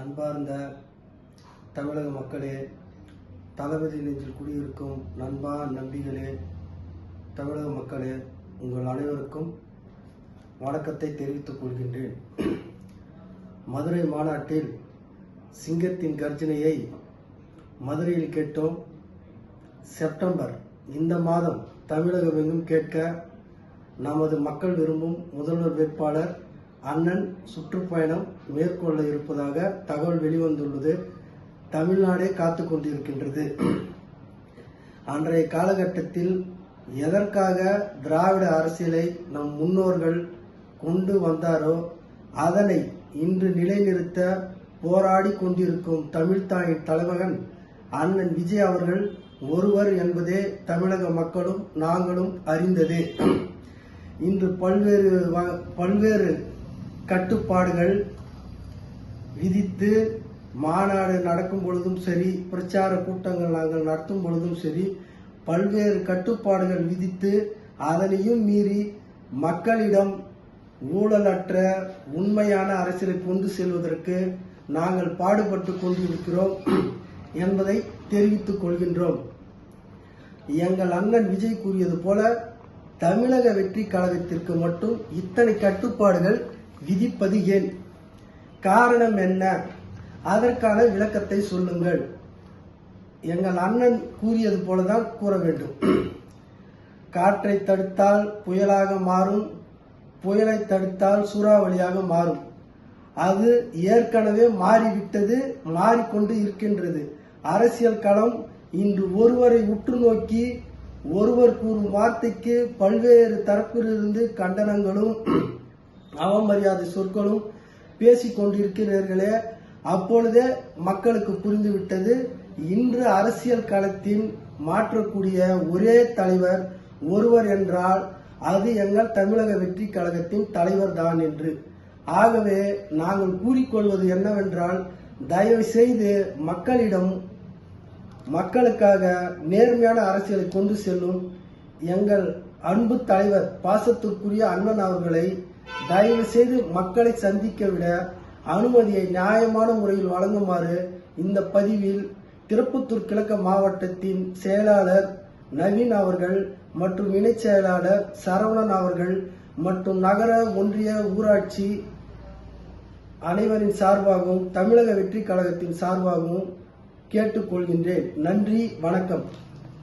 அன்பார்ந்த தமிழக மக்களே தளபதி நெஞ்சில் குடியிருக்கும் நண்பா நம்பிகளே தமிழக மக்களே உங்கள் அனைவருக்கும் வணக்கத்தை தெரிவித்துக் கொள்கின்றேன். மதுரை மாநாட்டில் சிங்கத்தின் கர்ஜனையை மதுரையில் கேட்டோம். செப்டம்பர் இந்த மாதம் தமிழகம் எங்கும் கேட்க நமது மக்கள் விரும்பும் முதல்வர் வேட்பாளர் அண்ணன் சுற்றுப்பயணம் மேற்கொள்ள இருப்பதாக தகவல் வெளிவந்துள்ளது. தமிழ்நாடே காத்து கொண்டிருக்கின்றது. அன்றைய காலகட்டத்தில் எதற்காக திராவிட அரசியலை நம் முன்னோர்கள் கொண்டு வந்தாரோ அதனை இன்று நிலைநிறுத்த போராடி கொண்டிருக்கும் தமிழ்தாயின் தலைமகன் அண்ணன் விஜய் அவர்கள் ஒருவர் என்பதே தமிழக மக்களும் நாங்களும் அறிந்ததே. இன்று பல்வேறு வ- பல்வேறு கட்டுப்பாடுகள் விதித்து மாநாடு நடக்கும் பொழுதும் சரி பிரச்சார கூட்டங்கள் நாங்கள் நடத்தும் பொழுதும் சரி பல்வேறு கட்டுப்பாடுகள் விதித்து அதனையும் மீறி மக்களிடம் ஊழலற்ற உண்மையான அரசியலை கொண்டு செல்வதற்கு நாங்கள் பாடுபட்டு கொண்டிருக்கிறோம் என்பதை தெரிவித்துக் கொள்கின்றோம். எங்கள் அண்ணன் விஜய் கூறியது போல தமிழக வெற்றி கழகத்திற்கு மட்டும் இத்தனை கட்டுப்பாடுகள் விதிப்பது ஏன்? காரணம் என்ன? அதற்கான விளக்கத்தை சொல்லுங்கள். எங்கள் அண்ணன் கூறியது போலதான் கூற வேண்டும். காற்றை தடுத்தால் புயலாக மாறும் புயலை தடுத்தால் சூறாவளியாக மாறும். அது ஏற்கனவே மாறிவிட்டது மாறிக்கொண்டு இருக்கின்றது. அரசியல் களம் இன்று ஒருவரை உற்று நோக்கி ஒருவர் கூறும் வார்த்தைக்கு பல்வேறு தரப்பிலிருந்து கண்டனங்களும் அவமரியாதை சொற்களும் பேசி கொண்டிருக்கிறீர்களே. அப்பொழுதே மக்களுக்கு புரிந்துவிட்டது. இன்று அரசியல் களத்தின் மாற்றக்கூடிய ஒரே தலைவர் ஒருவர் என்றால் அது எங்கள் தமிழக வெற்றி கழகத்தின் தலைவர் தான் என்று. ஆகவே நாங்கள் கூறிக்கொள்வது என்னவென்றால் தயவு செய்து மக்களிடம் மக்களுக்காக நேர்மையான அரசியலை கொண்டு செல்லும் எங்கள் அன்பு தலைவர் பாசத்திற்குரிய அண்ணன் அவர்களை தயவு செய்து மக்களை சந்திக்க விட அனுமதியை நியாயமான முறையில் வழங்குமாறு இந்த பதிவில் திருப்பத்தூர் கிழக்கு மாவட்டத்தின் செயலாளர் நவீன் அவர்கள் மற்றும் இணைச் செயலாளர் சரவணன் அவர்கள் மற்றும் நகர ஒன்றிய ஊராட்சி அனைவரின் சார்பாகவும் தமிழக வெற்றி கழகத்தின் சார்பாகவும் கேட்டுக்கொள்கின்றேன். நன்றி வணக்கம்.